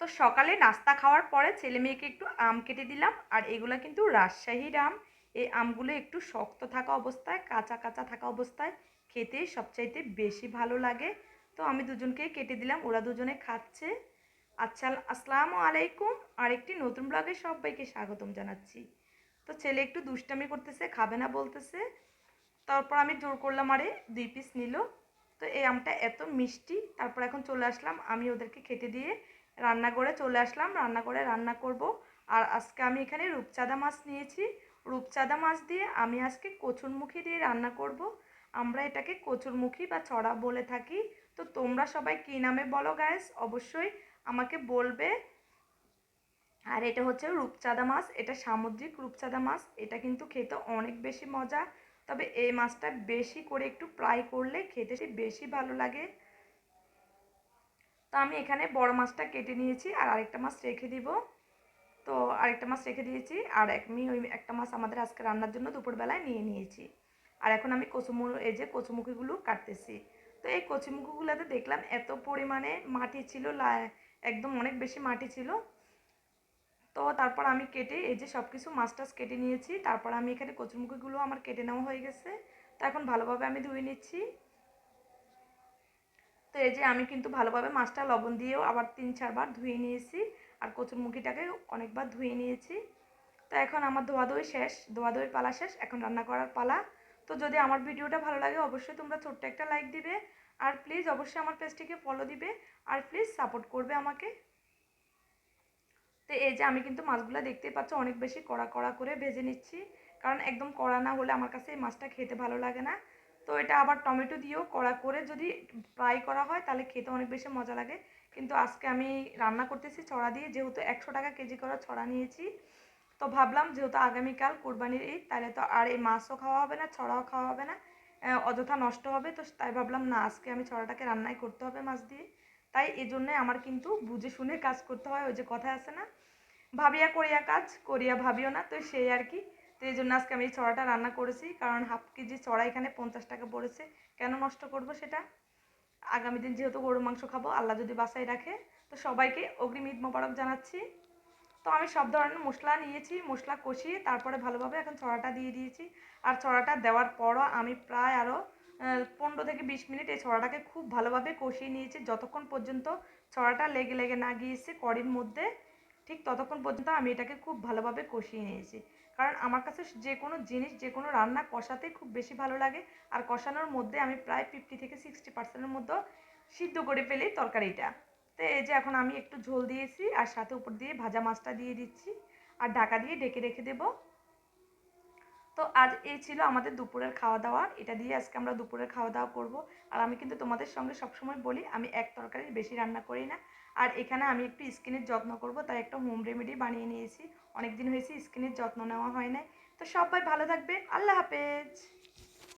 তো সকালে নাস্তা খাওয়ার পরে ছেলে মেয়েকে একটু আম কেটে দিলাম, আর এগুলো কিন্তু রাজশাহীর আম। এই আমগুলো একটু শক্ত থাকা অবস্থায়, কাঁচা কাঁচা থাকা অবস্থায় খেতে সবচাইতে বেশি ভালো লাগে। তো আমি দুজনকেই কেটে দিলাম, ওরা দুজনে খাচ্ছে। আচ্ছা আসসালামু আলাইকুম। আরেকটি নতুন ব্লগে সবাইকে স্বাগতম জানাচ্ছি। তো ছেলে একটু দুষ্টামি করতেছে, খাবে না বলতেছে। তারপর আমি জোর করলাম, আরে দুই পিস নিল। তো এই আমটা এত মিষ্টি, তারপর এখন চলে আসলাম আমি ওদেরকে খেতে দিয়ে। রান্না করে চলে আসলাম, রান্না করে রান্না করব। আর আজকে আমি এখানে রূপচাঁদা মাছ নিয়েছি। রূপচাঁদা মাছ দিয়ে আমি আজকে কচুরমুখী দিয়ে রান্না করব। আমরা এটাকে কচুরমুখী বা ছড়া বলে থাকি। তো তোমরা সবাই কী নামে বলো গ্যাস অবশ্যই আমাকে বলবে। আর এটা হচ্ছে রূপচাঁদা মাছ, এটা সামুদ্রিক রূপচাঁদা মাছ, এটা কিন্তু খেতে অনেক বেশি মজা। তবে এই মাছটা বেশি করে একটু ফ্রাই করলে খেতে বেশি ভালো লাগে। তো আমি এখানে বড় মাছটা কেটে নিয়েছি আর আরেকটা মাছ রেখে দিব। তো আরেকটা মাছ রেখে দিয়েছি আর আমি ওই একটা মাছ আমাদের আজকে রান্নার জন্য দুপুরবেলায় নিয়ে নিয়েছি। আর এখন আমি কচুমু এই যে কচুমুখিগুলো কাটতেছি। তো এই কচুমুখিগুলোতে দেখলাম এত পরিমাণে মাটি ছিল একদম অনেক বেশি মাটি ছিল। তো তারপর আমি কেটে এই যে সব কিছু মাছ টাছ কেটে নিয়েছি। তারপর আমি এখানে কচুরমুখিগুলো আমার কেটে নেওয়া হয়ে গেছে। তো এখন ভালোভাবে আমি ধুয়ে নিচ্ছি। তো এই যে আমি কিন্তু ভালোভাবে মাছটা লবণ দিয়েও আবার তিন চারবার ধুয়ে নিয়েছি আর কচুরমুখিটাকে অনেকবার ধুয়ে নিয়েছি। তো এখন আমার ধোয়াধুয়ি শেষ, ধোয়াধুয়ির পালা শেষ, এখন রান্না করার পালা। তো যদি আমার ভিডিওটা ভালো লাগে অবশ্যই তোমরা ছোট্ট একটা লাইক দিবে আর প্লিজ অবশ্যই আমার পেজটিকে ফলো দিবে আর প্লিজ সাপোর্ট করবে আমাকে। তো এই যে আমি কিন্তু মাছগুলো দেখতেই পাচ্ছ অনেক বেশি কড়া কড়া করে ভেজে নিচ্ছি। কারণ একদম কড়া না হলে আমার কাছে এই মাছটা খেতে ভালো লাগে না। তো এটা আবার টমেটো দিয়েও কড়া করে যদি ফ্রাই করা হয়, তাহলে খেতে অনেক বেশি মজা লাগে। কিন্তু আজকে আমি রান্না করতেছি ছড়া দিয়ে, যেহেতু একশো টাকা কেজি করা ছড়া নিয়েছি, তো ভাবলাম যেহেতু আগামীকাল কোরবানির ঈদ, তাহলে তো আর এই মাছও খাওয়া হবে না, ছড়াও খাওয়া হবে না অযথা নষ্ট হবে। তো তাই ভাবলাম, না, আজকে আমি ছড়াটাকে রান্নাই করতে হবে মাছ দিয়ে। তাই এই জন্যে আমার কিন্তু বুঝে শুনে কাজ করতে হয়, ওই যে কথা আছে না, ভাবিয়া করিয়া কাজ, করিয়া ভাবিও না, তো সেই আর কি। তো এই জন্য আজকে আমি এই ছড়াটা রান্না করেছি, কারণ হাফ কেজি ছড়া এখানে পঞ্চাশ টাকা পড়েছে। কেন নষ্ট করব সেটা? আগামী দিন যেহেতু গরুর মাংস খাব, আল্লাহ যদি বাসায় রাখে, তো সবাইকে অগ্রিম ঈদ মোবারক জানাচ্ছি। তো আমি সব ধরনের মশলা নিয়েছি, মশলা কষিয়ে তারপরে ভালোভাবে এখন ছড়াটা দিয়ে দিয়েছি। আর ছড়াটা দেওয়ার পরও আমি প্রায় আরও পনেরো থেকে বিশ মিনিট এই ছড়াটাকে খুব ভালোভাবে কষিয়ে নিয়েছি। যতক্ষণ পর্যন্ত ছড়াটা লেগে লেগে না গিয়েছে, কড়ির মধ্যে ঠিক ততক্ষণ পর্যন্ত আমি এটাকে খুব ভালোভাবে কষিয়ে নিয়েছি। কারণ আমার কাছে যে কোনো জিনিস, যে কোনো রান্না কষাতে খুব বেশি ভালো লাগে। আর কষানোর মধ্যে আমি প্রায় ফিফটি থেকে সিক্সটি পার্সেন্টের মধ্যে সিদ্ধ করে ফেলি তরকারিটা। তো এই যে এখন আমি একটু ঝোল দিয়েছি, আর সাথে উপর দিয়ে ভাজা মাছটা দিয়ে দিচ্ছি। আর ঢাকা দিয়ে ডেকে রেখে দেবো। তো আজ এই ছিল আমাদের দুপুরের খাওয়া দাওয়া এটা দিয়ে আজকে আমরা দুপুরের খাওয়া দাওয়া করব। আর আমি কিন্তু তোমাদের সঙ্গে সবসময় বলি, আমি এক তরকারি বেশি রান্না করি না। আর এখানে আমি একটু স্কিনের যত্ন করব, তাই একটা হোম রেমেডি বানিয়ে নিয়েছি। অনেক দিন হয়েছে স্কিনের যত্ন নেওয়া হয় নাই। তো সবাই ভালো থাকবে। আল্লাহ হাফেজ।